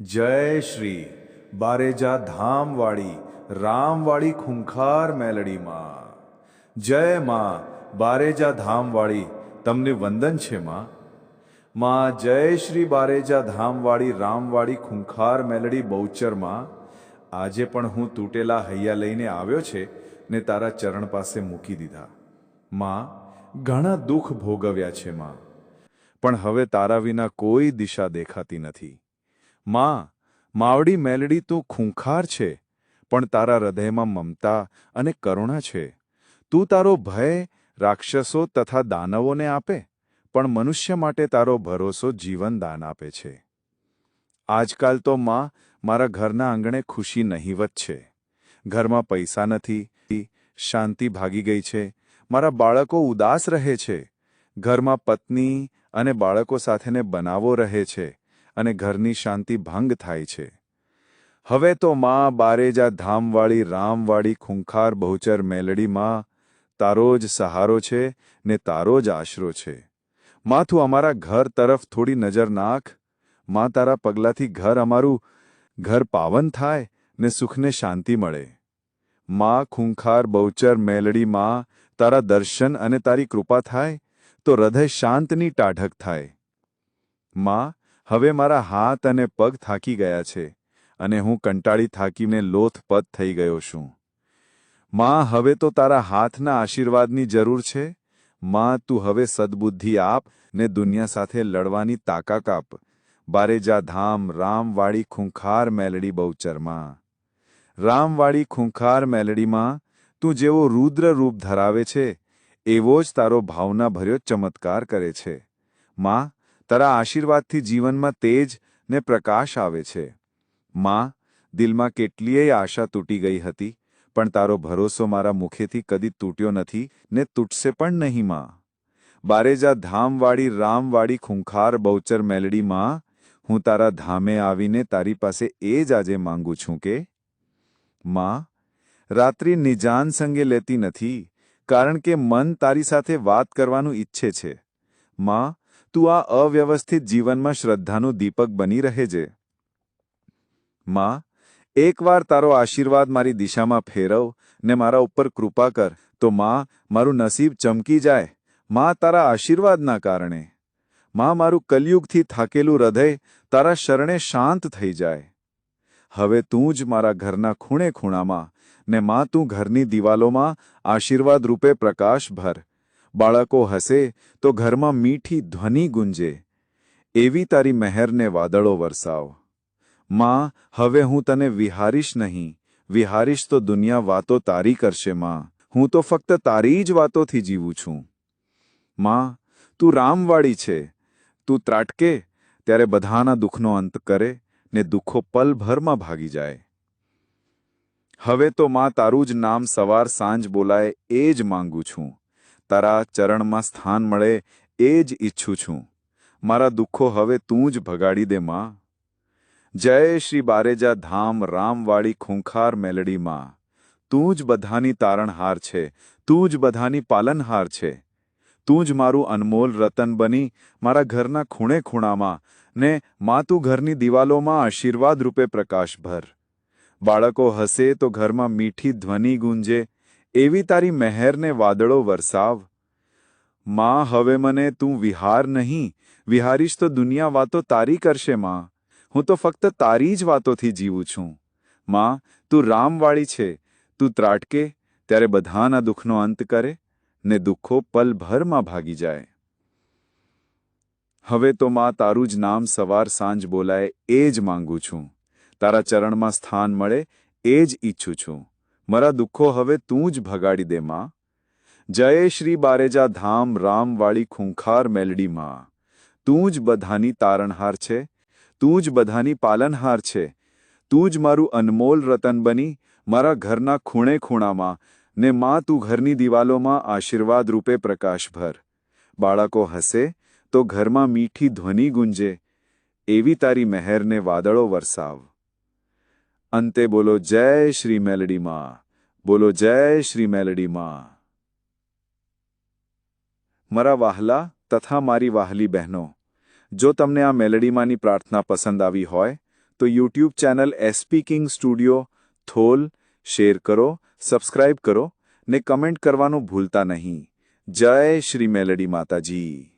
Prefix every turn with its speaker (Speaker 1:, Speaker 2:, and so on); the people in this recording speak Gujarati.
Speaker 1: જય શ્રી બારેજા ધામવાળી રામવાળી ખૂંખાર મેલડીમાં. જય માં બારેજા ધામવાળી તમને વંદન છે માં? માં જય શ્રી બારેજા ધામવાળી રામવાળી ખૂંખાર મેલડી બહુચરમાં આજે પણ હું તૂટેલા હૈયા લઈને આવ્યો છે ને તારા ચરણ પાસે મૂકી દીધા. માં, ઘણા દુઃખ ભોગવ્યા છે માં. પણ હવે તારા વિના કોઈ દિશા દેખાતી નથી. માં, માવડી મેલડી તું ખૂંખાર છે, પણ તારા હૃદયમાં મમતા અને કરુણા છે. તું તારો ભય રાક્ષસો તથા દાનવોને આપે, પણ મનુષ્ય માટે તારો ભરોસો જીવનદાન આપે છે. આજકાલ તો માં મારા ઘરના આંગણે ખુશી નહીવત છે. ઘરમાં પૈસા નથી, શાંતિ ભાગી ગઈ છે, મારા બાળકો ઉદાસ રહે છે. ઘરમાં પત્ની અને બાળકો સાથેને બનાવો રહે છે. અને ઘરની શાંતિ ભંગ થાય છે. હવે તો માં બારેજા ધામવાળી, રામવાળી, ખૂંખાર, બહુચર મેલડીમાં તારો જ સહારો છે ને તારો જ આશરો છે. માથું અમારા ઘર તરફ થોડી નજર નાખ. માં, તારા પગલાથી ઘર અમારું, ઘર પાવન થાય ને સુખને શાંતિ મળે. માં, ખૂંખાર, બહુચર મેલડી માં તારા દર્શન અને તારી કૃપા થાય તો હૃદય શાંતની ટાઢક થાય. માં હવે મારા હાથ અને પગ થાકી ગયા છે અને હું કંટાળી થાકીને લોથપત થઈ ગયો છું. માં, હવે તો તારા હાથના આશીર્વાદની જરૂર છે? માં, તું હવે સદબુદ્ધિ આપ ને દુનિયા સાથે લડવાની તાકાત આપ. બારેજા ધામ, રામવાળી ખૂંખાર મેલડી બહુચરમાં. રામવાળી ખૂંખાર મેલડીમાં તું જેવો રુદ્ર રૂપ ધરાવે છે, એવો જ તારો ભાવના ભર્યો ચમત્કાર કરે છે. માં તારા આશીર્વાદથી જીવનમાં તેજ ને પ્રકાશ આવે છે. માં, દિલમાં કેટલીય આશા તૂટી ગઈ હતી, પણ તારો ભરોસો મારા મુખેથી કદી તૂટ્યો નથી ને તૂટશે પણ નહીં, માં. બારેજા ધામવાળી, રામવાળી ખૂંખાર બહુચર મેલડીમાં હું તારા ધામે આવીને તારી પાસે એ જ આજે માંગુ છું કે, માં, રાત્રિ નિજાન સંગે લેતી નથી, કારણ કે મન તારી સાથે વાત કરવાનું ઈચ્છે છે. માં, તું આ અવ્યવસ્થિત જીવનમાં શ્રદ્ધાનું દીપક બની રહેજે માં, એકવાર તારો આશીર્વાદ મારી દિશામાં ફેરવ ને મારા ઉપર કૃપા કર, તો માં, મારું નસીબ ચમકી જાય. માં, તારા આશીર્વાદના કારણે. માં, મારું કલયુગથી થાકેલું હૃદય તારા શરણે શાંત થઈ જાય. હવે તું જ મારા ઘરના ખૂણે ખૂણામાં ને માં, તું ઘરની દિવાલોમાં આશીર્વાદ રૂપે પ્રકાશ ભર. બાળકો હસે તો ઘરમાં મીઠી ધ્વનિ ગુંજે. એવી તારી મહેરને વાદળો વરસાવ. માં, હવે હું તને વિહારીશ નહીં. વિહારીશ તો દુનિયા વાતો તારી કરશે, માં. હું તો ફક્ત તારી જ વાતોથી જીવું છું. માં, તું રામવાળી છે. તું ત્રાટકે, ત્યારે બધાના દુઃખનો અંત કરે, ને દુઃખો પલભરમાં ભાગી જાય. હવે તો, માં, તારું જ નામ સવાર સાંજ બોલાય એ જ માંગુ છું. તારા ચરણમાં સ્થાન મળે એ જ ઈચ્છું છું. મારા દુઃખો હવે તું જ ભગાડી દે માં. જય શ્રી બારેજા ધામ રામવાળી ખૂંખાર મેલડી માં. તું જ બધાની તારણહાર છે, તું જ બધાની પાલનહાર છે. તું જ મારું અનમોલ રતન બની, મારા ઘરના ખૂણે ખૂણામાં, ને માં તું ઘરની દિવાલોમાં આશીર્વાદ રૂપે પ્રકાશ ભર બાળકો હસે તો ઘરમાં મીઠી ધ્વનિ ગુંજે એવી તારી મહેરને વાદળો વરસાવ. માં, હવે મને તું વિહાર નહીં. વિહારીશ તો દુનિયા વાતો તારી કરશે માં. હું તો ફક્ત તારી જ વાતોથી જીવું છું. માં, તું રામવાળી છે. તું ત્રાટકે, ત્યારે બધાના દુઃખનો અંત કરે, ને દુઃખો પલભરમાં ભાગી જાય. હવે તો માં, તારું જ નામ સવાર સાંજ બોલાય એ જ માંગુ છું. તારા ચરણમાં સ્થાન મળે એ જ ઈચ્છું છું. મારા દુઃખો હવે તું જ ભગાડી દે, માં. જય શ્રી બારેજા ધામ રામવાળી ખૂંખાર મેલડી, માં. તું જ બધાની તારણહાર છે, તું જ બધાની પાલનહાર છે. તું જ મારું અનમોલ રતન બની, મારા ઘરના ખૂણે ખૂણામાં ને માં, તું ઘરની દિવાલોમાં આશીર્વાદ રૂપે પ્રકાશ ભર બાળકો હસે, તો ઘરમાં મીઠી ધ્વનિ ગુંજે, એવી તારી મહેરને વાદળો વરસાવ. અંતે બોલો જય શ્રી મેલડીમાં બોલો જય શ્રી મેલડીમાં મારા વાહલા તથા મારી વાહલી બહેનો, જો તમને આ મેલડીમાંની પ્રાર્થના પસંદ આવી હોય, તો YouTube channel SP King Studio Thol share કરો, સબસ્ક્રાઇબ કરો ને કમેન્ટ કરવાનું ભૂલતા નહીં. જય શ્રી મેલડી માતાજી.